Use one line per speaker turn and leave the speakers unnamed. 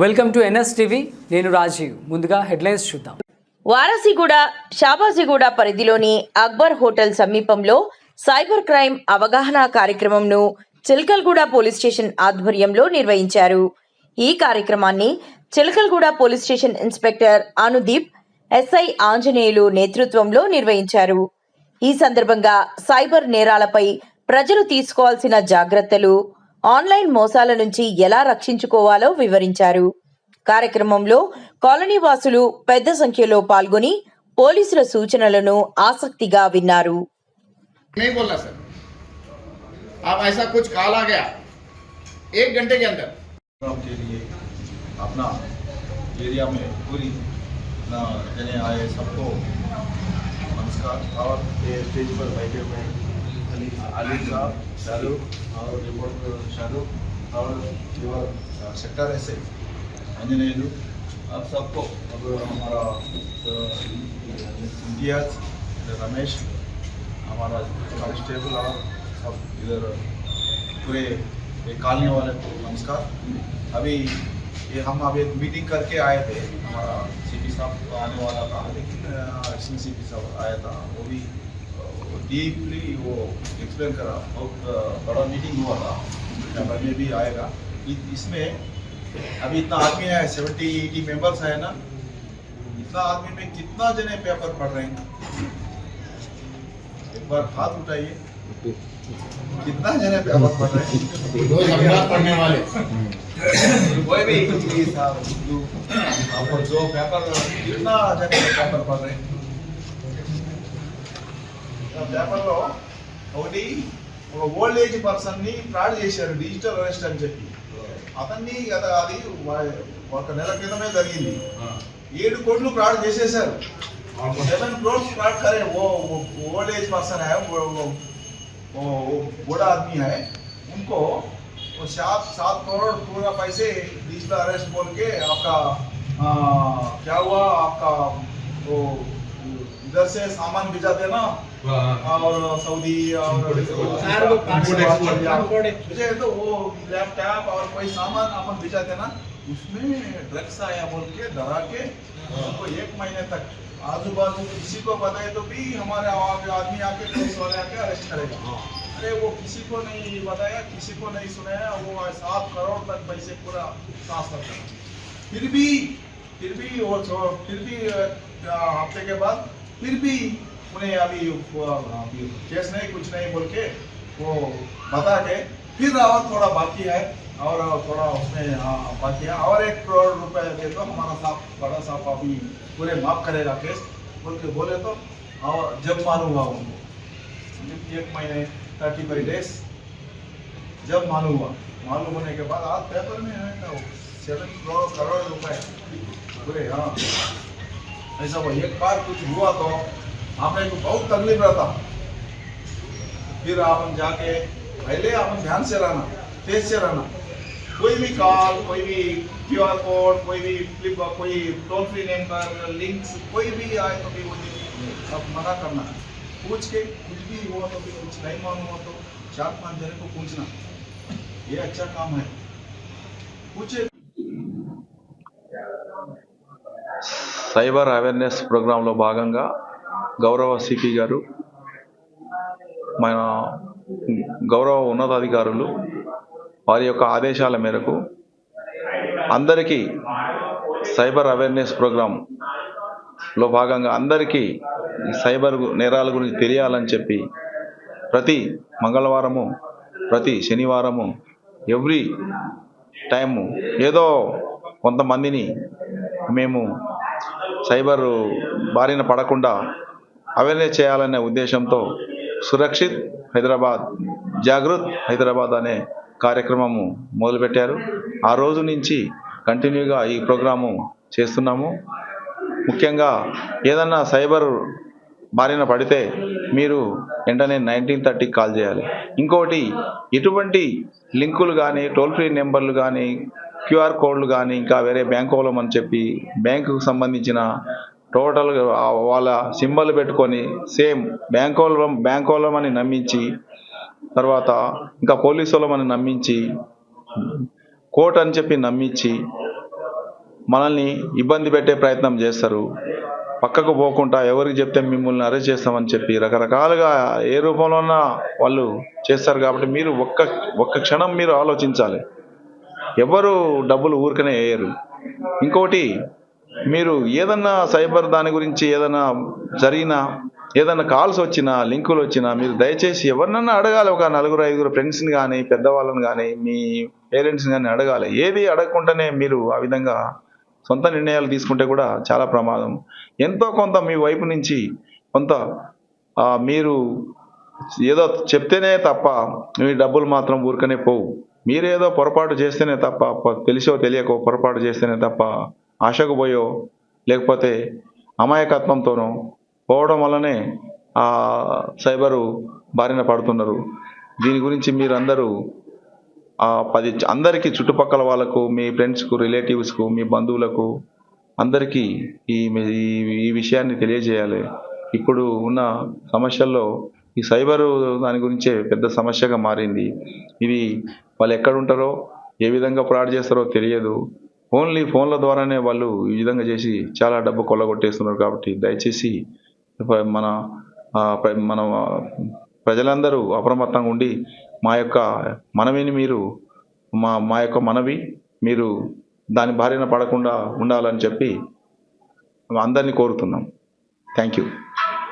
Welcome to NS TV. నేను రాజీవ్. ముందుగా headlines చూద్దాం.
వారసిగూడ షాబాజీగూడ పరిధిలోని అక్బర్ హోటల్ సమీపంలో సైబర్ క్రైమ్ అవగాహన కార్యక్రమంను చిలకల్గూడ పోలీస్ స్టేషన్ ఆధ్వర్యంలో నిర్వహించారు. ఈ కార్యక్రమాన్ని Chilkalguda police station inspector Anudeep SI Anjaneyulu నేతృత్వంలో నిర్వహించారు. ఈ సందర్భంగా సైబర్ నేరాలపై ప్రజలు తీసుకోవాల్సిన జాగ్రత్తలు ఆన్లైన్ మోసాల నుంచి ఎలా రక్షించుకోవాలో వివరించారు కార్యక్రమంలో కాలనీ వాసులు పెద్ద సంఖ్యలో పాల్గొని పోలీసుల సూచనలను ఆసక్తిగా విన్నారు
नहीं बोलना सर अब ऐसा कुछ कॉल आ गया एक घंटे के अंदर
प्रोग्राम के लिए अपना एरिया में पूरी अपना जने आए सबको नमस्कार और ये स्टेज पर बैठे हुए अली अली साहब, शाहरुख, और रिपोर्टर शाहरुख, और योर सेक्टर ऐसे अंजनेयु आप सबको अब हमारा इम्तियाज़ रमेश, हमारा कांस्टेबल और सब इधर, पूरे कॉलोनी वाले को नमस्कार। अभी ये हम अभी एक मीटिंग करके आए थे, हमारा सीपी साहब आने वाला था। लेकिन एक्शन सीपी साहब आया था, वो भी डीपली वो एक्सप्लेन करा बहुत बड़ा मीटिंग हुआ था यहाँ में भी आएगा। इसमें अभी इतना आदमी है सेवेंटी एटी मेंबर्स है ना इतना आदमी में कितना जने पेपर पढ़ रहे हैं? एक बार हाथ उठाइए। कितना जने पेपर पढ़ रहे हैं?
पढ़ने वाले।
कोई भी साहब जो पेपर कितना जने पेपर पढ़ रहे हैं? పేపర్లో ఒకటి ఒక ఓల్డ్ ఏజ్ పర్సన్ ని ఫ్రాడ్ చేశారు డిజిటల్ అరెస్ట్ అని చెప్పి అతన్ని కదా అది వా- ఒక నెల క్రితమే జరిగింది ఏడు కోట్లు ఫ్రాడ్ చేసేశారు सेवन करोड़ फ्रॉड करे वो ओल्ड एज पर्सन है वो वो वो वो बूढ़ा आदमी है उनको वो सात सात करोड़ पूरा पैसे डिजिटल अरेस्ट बोल के आपका आ, क्या हुआ आपका वो इधर से सामान भिजा देना और सऊदी और मुझे तो वो लैपटॉप और कोई सामान अपन भिजा देना उसमें ड्रग्स आया बोल के डरा के उनको एक महीने तक आजू बाजू किसी को बताए तो भी हमारे आदमी आके पुलिस वाले आके अरेस्ट करेगा। अरे वो किसी को नहीं बताया किसी को नहीं सुनाया वो सात करोड़ तक पैसे पूरा ट्रांसफ़र करा फिर भी फिर भी वो फिर भी हफ़्ते के बाद फिर भी उन्हें अभी अभी केस नहीं कुछ नहीं बोल के वो बता के फिर और थोड़ा बाकी है और थोड़ा उसमें बाकी है। और एक करोड़ रुपए दे दो, हमारा साहब बड़ा साहब अभी पूरे माफ़ करेगा केस। बोल के बोले तो और जब मालूम हुआ उनको एक महीने थर्टी फाइव डेज़ जब मालूम हुआ मालूम होने के बाद आज पेपर में है ना सेवन करोड़ करोड़ रुपए। पूरे हाँ। ऐसा वो एक बार कुछ हुआ तो हमें को बहुत तकलीफ रहता फिर अपन जाके पहले अपन ध्यान से रहना तेज से रहना कोई भी कॉल कोई भी क्यू आर कोड कोई भी फ्लिप कोई टोल फ्री नंबर लिंक्स कोई भी आए तो भी वो सब मना करना पूछ के कुछ भी हुआ तो भी कुछ नहीं मालूम हुआ तो चार पांच जने को पूछना ये अच्छा काम है पूछे
సైబర్ అవేర్నెస్ ప్రోగ్రాంలో భాగంగా గౌరవ సిపి గారు మన గౌరవ ఉన్నతాధికారులు వారి యొక్క ఆదేశాల మేరకు అందరికీ సైబర్ అవేర్నెస్ ప్రోగ్రాంలో భాగంగా అందరికీ ఈ సైబర్ నేరాల గురించి తెలియాలని చెప్పి ప్రతి మంగళవారము ప్రతి శనివారము ఎవ్రీ టైము ఏదో కొంతమందిని మేము సైబర్ బారిన పడకుండా అవేర్నెస్ చేయాలనే ఉద్దేశంతో సురక్షిత్ హైదరాబాద్ జాగృత్ హైదరాబాద్ అనే కార్యక్రమము మొదలుపెట్టారు. ఆ రోజు నుంచి కంటిన్యూగా ఈ ప్రోగ్రాము చేస్తున్నాము. ముఖ్యంగా ఏదన్నా సైబర్ బారిన పడితే మీరు వెంటనే నైన్టీన్ థర్టీకి కాల్ చేయాలి. ఇంకోటి ఎటువంటి లింకులు కానీ టోల్ ఫ్రీ నెంబర్లు కానీ క్యూఆర్ కోడ్లు కానీ ఇంకా వేరే బ్యాంక్ వాళ్ళమని చెప్పి బ్యాంకుకు సంబంధించిన టోటల్ వాళ్ళ సింబల్ పెట్టుకొని సేమ్ బ్యాంక్ వాళ్ళం బ్యాంక్ వాళ్ళమని నమ్మించి తర్వాత ఇంకా పోలీసు వాళ్ళమని నమ్మించి కోర్ట్ అని చెప్పి నమ్మించి మనల్ని ఇబ్బంది పెట్టే ప్రయత్నం చేస్తారు. పక్కకు పోకుండా ఎవరికి చెప్తే మిమ్మల్ని అరెస్ట్ చేస్తామని చెప్పి రకరకాలుగా ఏ రూపంలోనా వాళ్ళు చేస్తారు కాబట్టి మీరు ఒక్క ఒక్క క్షణం మీరు ఆలోచించాలి. ఎవరు డబ్బులు ఊరికనే వేయరు. ఇంకోటి మీరు ఏదన్నా సైబర్ దాని గురించి ఏదైనా జరిగినా ఏదైనా కాల్స్ వచ్చినా లింకులు వచ్చినా మీరు దయచేసి ఎవరినన్నా అడగాలి. ఒక నలుగురు ఐదుగురు ఫ్రెండ్స్ని కానీ పెద్దవాళ్ళని కానీ మీ పేరెంట్స్ని కానీ అడగాలి. ఏది అడగకుండానే మీరు ఆ విధంగా సొంత నిర్ణయాలు తీసుకుంటే కూడా చాలా ప్రమాదం. ఎంతో కొంత మీ వైపు నుంచి కొంత మీరు ఏదో చెప్తేనే తప్ప మీ డబ్బులు మాత్రం ఊరికనే పోవు. మీరేదో పొరపాటు చేస్తేనే తప్ప తెలిసో తెలియకో పొరపాటు చేస్తేనే తప్ప ఆశకు పోయో లేకపోతే అమాయకత్వంతోనో పోవడం వల్లనే ఆ సైబరు బారిన పడుతున్నారు. దీని గురించి మీరందరూ పది అందరికీ చుట్టుపక్కల వాళ్ళకు మీ ఫ్రెండ్స్కు రిలేటివ్స్కు మీ బంధువులకు అందరికీ ఈ ఈ- ఈ విషయాన్ని తెలియజేయాలి. ఇప్పుడు ఉన్న సమస్యల్లో ఈ సైబరు దాని గురించే పెద్ద సమస్యగా మారింది. ఇది వాళ్ళు ఎక్కడ ఉంటారో ఏ విధంగా ఫ్రాడ్ చేస్తారో తెలియదు. ఓన్లీ ఫోన్ల ద్వారానే వాళ్ళు ఈ విధంగా చేసి చాలా డబ్బు కొల్లగొట్టేస్తున్నారు కాబట్టి దయచేసి మన మన ప్రజలందరూ అప్రమత్తంగా ఉండి మా యొక్క మనవిని మీరు మా మా యొక్క మనవి మీరు దాని బారిన పడకుండా ఉండాలని చెప్పి అందరినీ కోరుతున్నాం. Thank you.